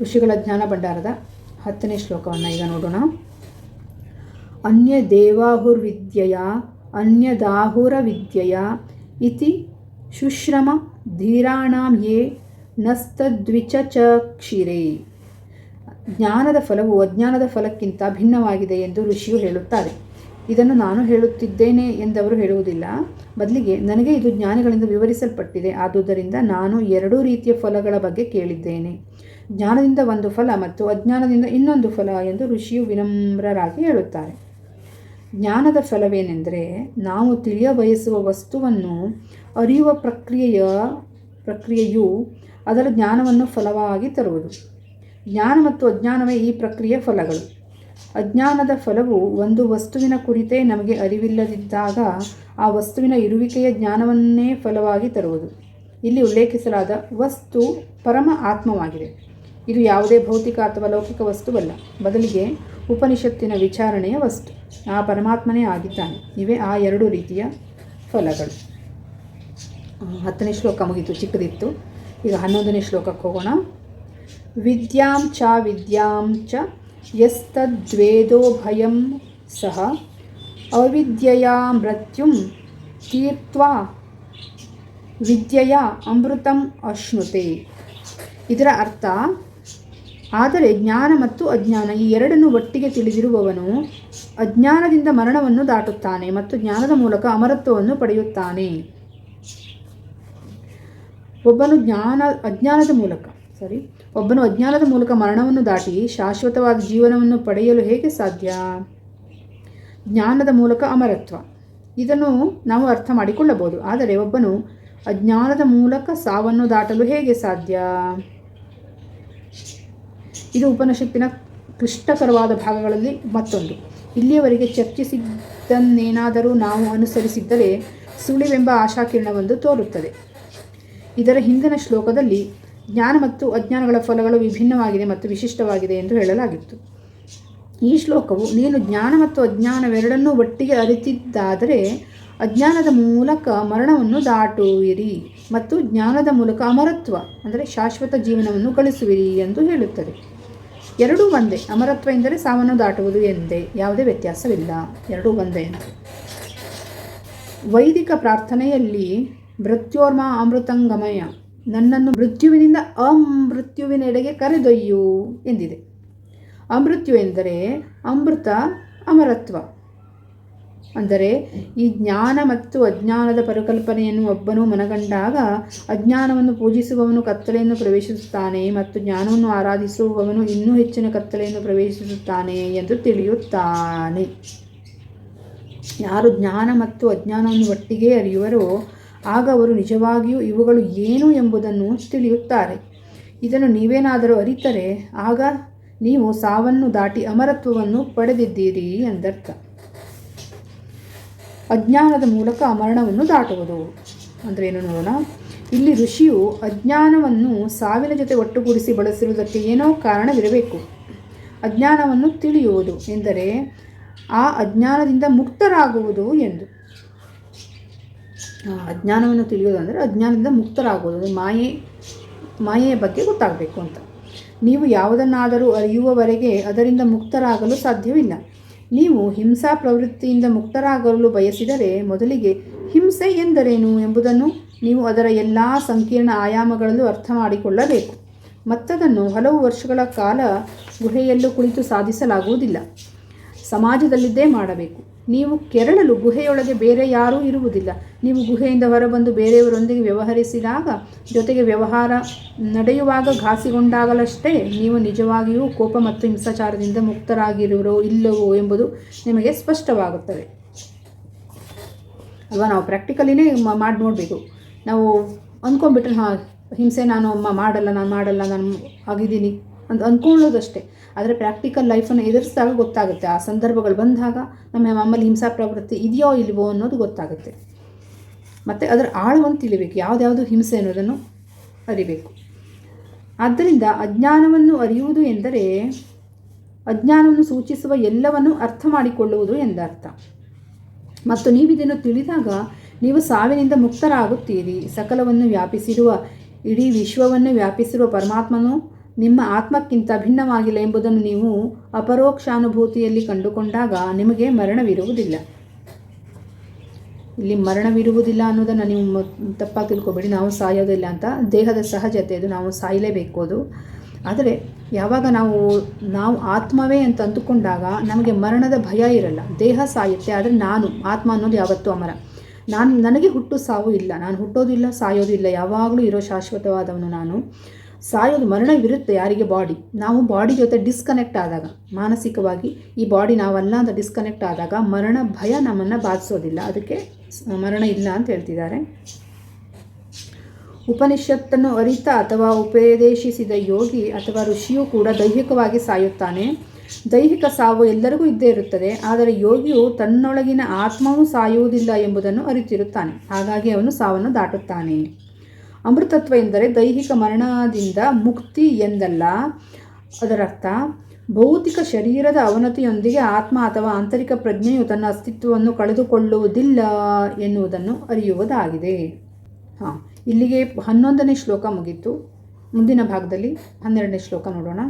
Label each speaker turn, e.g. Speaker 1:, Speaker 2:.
Speaker 1: ಋಷಿಗಳ ಜ್ಞಾನ ಭಂಡಾರದ ಹತ್ತನೇ ಶ್ಲೋಕವನ್ನು ಈಗ ನೋಡೋಣ. ಅನ್ಯ ದೇವಾಹುರ್ವಿದ್ಯೆಯ ಅನ್ಯದಾಹುರ ವಿದ್ಯೆಯ ಇತಿ ಶುಶ್ರಮ ಧೀರಾಣಾಂ ಯೇ ನಸ್ತದ್ವಿಚಚಕ್ಷಿರೇ. ಜ್ಞಾನದ ಫಲವು ಅಜ್ಞಾನದ ಫಲಕ್ಕಿಂತ ಭಿನ್ನವಾಗಿದೆ ಎಂದು ಋಷಿಯು ಹೇಳುತ್ತಾರೆ. ಇದನ್ನು ನಾನು ಹೇಳುತ್ತಿದ್ದೇನೆ ಎಂದವರು ಹೇಳುವುದಿಲ್ಲ. ಬದಲಿಗೆ ನನಗೆ ಇದು ಜ್ಞಾನಿಗಳಿಂದ ವಿವರಿಸಲ್ಪಟ್ಟಿದೆ. ಆದುದರಿಂದ ನಾನು ಎರಡೂ ರೀತಿಯ ಫಲಗಳ ಬಗ್ಗೆ ಕೇಳಿದ್ದೇನೆ. ಜ್ಞಾನದಿಂದ ಒಂದು ಫಲ ಮತ್ತು ಅಜ್ಞಾನದಿಂದ ಇನ್ನೊಂದು ಫಲ ಎಂದು ಋಷಿಯು ವಿನಮ್ರರಾಗಿ ಹೇಳುತ್ತಾರೆ. ಜ್ಞಾನದ ಫಲವೇನೆಂದರೆ ನಾವು ತಿಳಿಯ ಬಯಸುವ ವಸ್ತುವನ್ನು ಅರಿಯುವ ಪ್ರಕ್ರಿಯೆಯ ಪ್ರಕ್ರಿಯೆಯು ಅದರ ಜ್ಞಾನವನ್ನು ಫಲವಾಗಿ ತರುವುದು. ಜ್ಞಾನ ಮತ್ತು ಅಜ್ಞಾನವೇ ಈ ಪ್ರಕ್ರಿಯೆ ಫಲಗಳು. ಅಜ್ಞಾನದ ಫಲವು ಒಂದು ವಸ್ತುವಿನ ಕುರಿತೇ ನಮಗೆ ಅರಿವಿಲ್ಲದಿದ್ದಾಗ ಆ ವಸ್ತುವಿನ ಇರುವಿಕೆಯ ಜ್ಞಾನವನ್ನೇ ಫಲವಾಗಿ ತರುವುದು. ಇಲ್ಲಿ ಉಲ್ಲೇಖಿಸಲಾದ ವಸ್ತು ಪರಮ ಆತ್ಮವಾಗಿದೆ. ಇದು ಯಾವುದೇ ಭೌತಿಕ ಅಥವಾ ಲೌಕಿಕ ವಸ್ತುವಲ್ಲ. ಬದಲಿಗೆ ಉಪನಿಷತ್ತಿನ ವಿಚಾರಣೆಯ ವಸ್ತು. ಆ ಪರಮಾತ್ಮನೇ ಆಗಿದ್ದಾನೆ. ಇವೇ ಆ ಎರಡು ರೀತಿಯ ಫಲಗಳು. ಹತ್ತನೇ ಶ್ಲೋಕ ಮುಗಿತು, ಚಿಕ್ಕದಿತ್ತು. ಈಗ ಹನ್ನೊಂದನೇ ಶ್ಲೋಕಕ್ಕೆ ಹೋಗೋಣ. ವಿದ್ಯಾಂ ಚ ವಿದ್ಯಾಂ ಚ ಯಸ್ತದ್ವೇದೋ ಭಯಂ ಸಹ ಅವಿದ್ಯೆಯ ಮೃತ್ಯುಂ ತೀರ್ತ್ವಾ ವಿದ್ಯೆಯ ಅಮೃತಂ ಅಶ್ನುತೆ. ಇದರ ಅರ್ಥ ಆದರೆ ಜ್ಞಾನ ಮತ್ತು ಅಜ್ಞಾನ ಈ ಎರಡನ್ನು ಒಟ್ಟಿಗೆ ತಿಳಿದಿರುವವನು ಅಜ್ಞಾನದಿಂದ ಮರಣವನ್ನು ದಾಟುತ್ತಾನೆ ಮತ್ತು ಜ್ಞಾನದ ಮೂಲಕ ಅಮರತ್ವವನ್ನು ಪಡೆಯುತ್ತಾನೆ. ಒಬ್ಬನು ಜ್ಞಾನ, ಅಜ್ಞಾನದ ಮೂಲಕ ಸಾರಿ ಒಬ್ಬನು ಅಜ್ಞಾನದ ಮೂಲಕ ಮರಣವನ್ನು ದಾಟಿ ಶಾಶ್ವತವಾದ ಜೀವನವನ್ನು ಪಡೆಯಲು ಹೇಗೆ ಸಾಧ್ಯ? ಜ್ಞಾನದ ಮೂಲಕ ಅಮರತ್ವ. ಇದನ್ನು ನಾವು ಅರ್ಥ ಮಾಡಿಕೊಳ್ಳಬಹುದು. ಆದರೆ ಒಬ್ಬನು ಅಜ್ಞಾನದ ಮೂಲಕ ಸಾವನ್ನು ದಾಟಲು ಹೇಗೆ ಸಾಧ್ಯ? ಇದು ಉಪನಿಷತ್ತಿನ ಕ್ಲಿಷ್ಟಕರವಾದ ಭಾಗಗಳಲ್ಲಿ ಮತ್ತೊಂದು. ಇಲ್ಲಿಯವರೆಗೆ ಚರ್ಚಿಸಿದ್ದನ್ನೇನಾದರೂ ನಾವು ಅನುಸರಿಸಿದ್ದರೆ ಸುಳಿವೆಂಬ ಆಶಾಕಿರಣವೊಂದು ತೋರುತ್ತದೆ. ಇದರ ಹಿಂದಿನ ಶ್ಲೋಕದಲ್ಲಿ ಜ್ಞಾನ ಮತ್ತು ಅಜ್ಞಾನಗಳ ಫಲಗಳು ವಿಭಿನ್ನವಾಗಿದೆ ಮತ್ತು ವಿಶಿಷ್ಟವಾಗಿದೆ ಎಂದು ಹೇಳಲಾಗಿತ್ತು. ಈ ಶ್ಲೋಕವು, ನೀನು ಜ್ಞಾನ ಮತ್ತು ಅಜ್ಞಾನವೆರಡನ್ನೂ ಒಟ್ಟಿಗೆ ಅರಿತಿದ್ದಾದರೆ ಅಜ್ಞಾನದ ಮೂಲಕ ಮರಣವನ್ನು ದಾಟುವಿರಿ ಮತ್ತು ಜ್ಞಾನದ ಮೂಲಕ ಅಮರತ್ವ, ಅಂದರೆ ಶಾಶ್ವತ ಜೀವನವನ್ನು ಗಳಿಸುವಿರಿ ಎಂದು ಹೇಳುತ್ತದೆ. ಎರಡೂ ಒಂದೇ. ಅಮರತ್ವ ಎಂದರೆ ಸಾವನ್ನು ದಾಟುವುದು ಎಂದೇ. ಯಾವುದೇ ವ್ಯತ್ಯಾಸವಿಲ್ಲ. ಎರಡೂ ಒಂದೇ ವೈದಿಕ ಪ್ರಾರ್ಥನೆಯಲ್ಲಿ ಮೃತ್ಯೋರ್ಮ ಅಮೃತಂಗಮಯ. ನನ್ನನ್ನು ಮೃತ್ಯುವಿನಿಂದ ಅಮೃತ್ಯುವಿನೆಡೆಗೆ ಕರೆದೊಯ್ಯು ಎಂದಿದೆ. ಅಮೃತ್ಯು ಎಂದರೆ ಅಮೃತ ಅಮರತ್ವ. ಅಂದರೆ ಈ ಜ್ಞಾನ ಮತ್ತು ಅಜ್ಞಾನದ ಪರಿಕಲ್ಪನೆಯನ್ನು ಒಬ್ಬನು ಮನಗಂಡಾಗ ಅಜ್ಞಾನವನ್ನು ಪೂಜಿಸುವವನು ಕತ್ತಲೆಯನ್ನು ಪ್ರವೇಶಿಸುತ್ತಾನೆ ಮತ್ತು ಜ್ಞಾನವನ್ನು ಆರಾಧಿಸುವವನು ಇನ್ನೂ ಹೆಚ್ಚಿನ ಕತ್ತಲೆಯನ್ನು ಪ್ರವೇಶಿಸುತ್ತಾನೆ ಎಂದು ತಿಳಿಯುತ್ತಾನೆ. ಯಾರು ಜ್ಞಾನ ಮತ್ತು ಅಜ್ಞಾನವನ್ನು ಒಟ್ಟಿಗೆ ಅರಿಯುವರೋ ಆಗ ಅವರು ನಿಜವಾಗಿಯೂ ಇವುಗಳು ಏನು ಎಂಬುದನ್ನು ತಿಳಿಯುತ್ತಾರೆ. ಇದನ್ನು ನೀವೇನಾದರೂ ಅರಿತರೆ ಆಗ ನೀವು ಸಾವನ್ನು ದಾಟಿ ಅಮರತ್ವವನ್ನು ಪಡೆದಿದ್ದೀರಿ ಎಂದರ್ಥ. ಅಜ್ಞಾನದ ಮೂಲಕ ಮರಣವನ್ನು ದಾಟುವುದು. ಅಂದರೆ ಏನು ನೋಡೋಣ? ಇಲ್ಲಿ ಋಷಿಯು ಅಜ್ಞಾನವನ್ನು ಸಾವಿನ ಜೊತೆ ಒಟ್ಟುಗೂಡಿಸಿ ಬಳಸಿರುವುದಕ್ಕೆ ಏನೋ ಕಾರಣವಿರಬೇಕು. ಅಜ್ಞಾನವನ್ನು ತಿಳಿಯುವುದು ಎಂದರೆ ಆ ಅಜ್ಞಾನದಿಂದ ಮುಕ್ತರಾಗುವುದು ಎಂದು. ಅಜ್ಞಾನವನ್ನು ತಿಳಿಯೋದು ಅಂದರೆ ಅಜ್ಞಾನದಿಂದ ಮುಕ್ತರಾಗುವುದು ಮಾಯೆ, ಮಾಯೆಯ ಬಗ್ಗೆ ಗೊತ್ತಾಗಬೇಕು ಅಂತ. ನೀವು ಯಾವುದನ್ನಾದರೂ ಅರಿಯುವವರೆಗೆ ಅದರಿಂದ ಮುಕ್ತರಾಗಲು ಸಾಧ್ಯವಿಲ್ಲ. ನೀವು ಹಿಂಸಾ ಪ್ರವೃತ್ತಿಯಿಂದ ಮುಕ್ತರಾಗಲು ಬಯಸಿದರೆ ಮೊದಲಿಗೆ ಹಿಂಸೆ ಎಂದರೇನು ಎಂಬುದನ್ನು ನೀವು ಅದರ ಎಲ್ಲ ಸಂಕೀರ್ಣ ಆಯಾಮಗಳಲ್ಲೂ ಅರ್ಥ ಮಾಡಿಕೊಳ್ಳಬೇಕು ಮತ್ತದನ್ನು ಹಲವು ವರ್ಷಗಳ ಕಾಲ ಗುಹೆಯಲ್ಲೂ ಕುಳಿತು ಸಾಧಿಸಲಾಗುವುದಿಲ್ಲ. ಸಮಾಜದಲ್ಲಿದ್ದೇ ಮಾಡಬೇಕು. ನೀವು ಕೆರಳಲು ಗುಹೆಯೊಳಗೆ ಬೇರೆ ಯಾರೂ ಇರುವುದಿಲ್ಲ. ನೀವು ಗುಹೆಯಿಂದ ಹೊರಬಂದು ಬೇರೆಯವರೊಂದಿಗೆ ವ್ಯವಹರಿಸಿದಾಗ, ಜೊತೆಗೆ ವ್ಯವಹಾರ ನಡೆಯುವಾಗ ಘಾಸಿಗೊಂಡಾಗಲಷ್ಟೇ ನೀವು ನಿಜವಾಗಿಯೂ ಕೋಪ ಮತ್ತು ಹಿಂಸಾಚಾರದಿಂದ ಮುಕ್ತರಾಗಿರುವರೋ ಇಲ್ಲವೋ ಎಂಬುದು ನಿಮಗೆ ಸ್ಪಷ್ಟವಾಗುತ್ತದೆ. ಅಲ್ವಾ? ನಾವು ಪ್ರಾಕ್ಟಿಕಲಿನೇ ಮಾಡಿ, ನೋಡಬೇಕು. ನಾವು ಅಂದ್ಕೊಂಡ್ಬಿಟ್ರೆ, ಹಾಂ, ಹಿಂಸೆ ನಾನು ಅಮ್ಮ ಮಾಡಲ್ಲ, ನಾನು ಮಾಡಲ್ಲ, ನಾನು ಆಗಿದ್ದೀನಿ. ಅಂತ ಅಂದ್ಕೊಳ್ಳೋದಷ್ಟೇ. ಆದರೆ ಪ್ರಾಕ್ಟಿಕಲ್ ಲೈಫನ್ನು ಎದುರಿಸಿದಾಗ ಗೊತ್ತಾಗುತ್ತೆ. ಆ ಸಂದರ್ಭಗಳು ಬಂದಾಗ ನಮ್ಮ ನಮ್ಮಲ್ಲಿ ಹಿಂಸಾ ಪ್ರವೃತ್ತಿ ಇದೆಯೋ ಇಲ್ವೋ ಅನ್ನೋದು ಗೊತ್ತಾಗುತ್ತೆ. ಮತ್ತು ಅದರ ಆಳವನ್ನು ತಿಳಿಬೇಕು. ಯಾವುದ್ಯಾವುದು ಹಿಂಸೆ ಅನ್ನೋದನ್ನು ಅರಿಬೇಕು. ಆದ್ದರಿಂದ ಅಜ್ಞಾನವನ್ನು ಅರಿಯುವುದು ಎಂದರೆ ಅಜ್ಞಾನವನ್ನು ಸೂಚಿಸುವ ಎಲ್ಲವನ್ನು ಅರ್ಥ ಮಾಡಿಕೊಳ್ಳುವುದು ಎಂದರ್ಥ. ಮತ್ತು ನೀವಿದನ್ನು ತಿಳಿದಾಗ ನೀವು ಸಾವಿನಿಂದ ಮುಕ್ತರಾಗುತ್ತೀರಿ. ಸಕಲವನ್ನು ವ್ಯಾಪಿಸಿರುವ, ಇಡೀ ವಿಶ್ವವನ್ನು ವ್ಯಾಪಿಸಿರುವ ಪರಮಾತ್ಮನು ನಿಮ್ಮ ಆತ್ಮಕ್ಕಿಂತ ಭಿನ್ನವಾಗಿಲ್ಲ ಎಂಬುದನ್ನು ನೀವು ಅಪರೋಕ್ಷಾನುಭೂತಿಯಲ್ಲಿ ಕಂಡುಕೊಂಡಾಗ ನಿಮಗೆ ಮರಣವಿರುವುದಿಲ್ಲ. ಇಲ್ಲಿ ಮರಣವಿರುವುದಿಲ್ಲ ಅನ್ನೋದನ್ನು ನೀವು ತಪ್ಪಾಗಿ ತಿಳ್ಕೊಬೇಡಿ. ನಾವು ಸಾಯೋದಿಲ್ಲ ಅಂತ. ದೇಹದ ಸಹಜತೆ ಇದು ನಾವು ಸಾಯಲೇಬೇಕು ಅದು. ಆದರೆ ಯಾವಾಗ ನಾವು ನಾವು ಆತ್ಮವೇ ಅಂತ ಅಂದುಕೊಂಡಾಗ ನಮಗೆ ಮರಣದ ಭಯ ಇರಲ್ಲ. ದೇಹ ಸಾಯುತ್ತೆ, ಆದರೆ ನಾನು, ಆತ್ಮ ಅನ್ನೋದು ಯಾವತ್ತೂ ಅಮರ. ನಾನು, ನನಗೆ ಹುಟ್ಟು ಸಾವು ಇಲ್ಲ. ನಾನು ಹುಟ್ಟೋದಿಲ್ಲ, ಸಾಯೋದಿಲ್ಲ. ಯಾವಾಗಲೂ ಇರೋ ಶಾಶ್ವತವಾದವನು ನಾನು. ಸಾಯೋದು ಮರಣವಿರುತ್ತೆ ಯಾರಿಗೆ ಬಾಡಿ ನಾವು ಬಾಡಿ ಜೊತೆ ಡಿಸ್ಕನೆಕ್ಟ್ ಆದಾಗ, ಮಾನಸಿಕವಾಗಿ ಈ ಬಾಡಿ ನಾವಲ್ಲ ಅಂತ ಡಿಸ್ಕನೆಕ್ಟ್ ಆದಾಗ ಮರಣ ಭಯ ನಮ್ಮನ್ನು ಬಾಧಿಸೋದಿಲ್ಲ. ಅದಕ್ಕೆ ಮರಣ ಇಲ್ಲ ಅಂತ ಹೇಳ್ತಿದ್ದಾರೆ. ಉಪನಿಷತ್ತನ್ನು ಅರಿತ ಅಥವಾ ಉಪದೇಶಿಸಿದ ಯೋಗಿ ಅಥವಾ ಋಷಿಯೂ ಕೂಡ ದೈಹಿಕವಾಗಿ ಸಾಯುತ್ತಾನೆ. ದೈಹಿಕ ಸಾವು ಎಲ್ಲರಿಗೂ ಇದ್ದೇ ಇರುತ್ತದೆ, ಆದರೆ ಯೋಗಿಯು ತನ್ನೊಳಗಿನ ಆತ್ಮವೂ ಸಾಯುವುದಿಲ್ಲ ಎಂಬುದನ್ನು ಅರಿತಿರುತ್ತಾನೆ. ಹಾಗಾಗಿ ಅವನು ಸಾವನ್ನು ದಾಟುತ್ತಾನೆ. ಅಮೃತತ್ವ ಎಂದರೆ ದೈಹಿಕ ಮರಣದಿಂದ ಮುಕ್ತಿ ಎಂದಲ್ಲ. ಅದರರ್ಥ, ಭೌತಿಕ ಶರೀರದ ಅವನತಿಯೊಂದಿಗೆ ಆತ್ಮ ಅಥವಾ ಆಂತರಿಕ ಪ್ರಜ್ಞೆಯು ತನ್ನ ಅಸ್ತಿತ್ವವನ್ನು ಕಳೆದುಕೊಳ್ಳುವುದಿಲ್ಲ ಎನ್ನುವುದನ್ನು ಅರಿಯುವುದಾಗಿದೆ. ಹಾಂ, ಇಲ್ಲಿಗೆ ಹನ್ನೊಂದನೇ ಶ್ಲೋಕ ಮುಗೀತು. ಮುಂದಿನ ಭಾಗದಲ್ಲಿ ಹನ್ನೆರಡನೇ ಶ್ಲೋಕ ನೋಡೋಣ.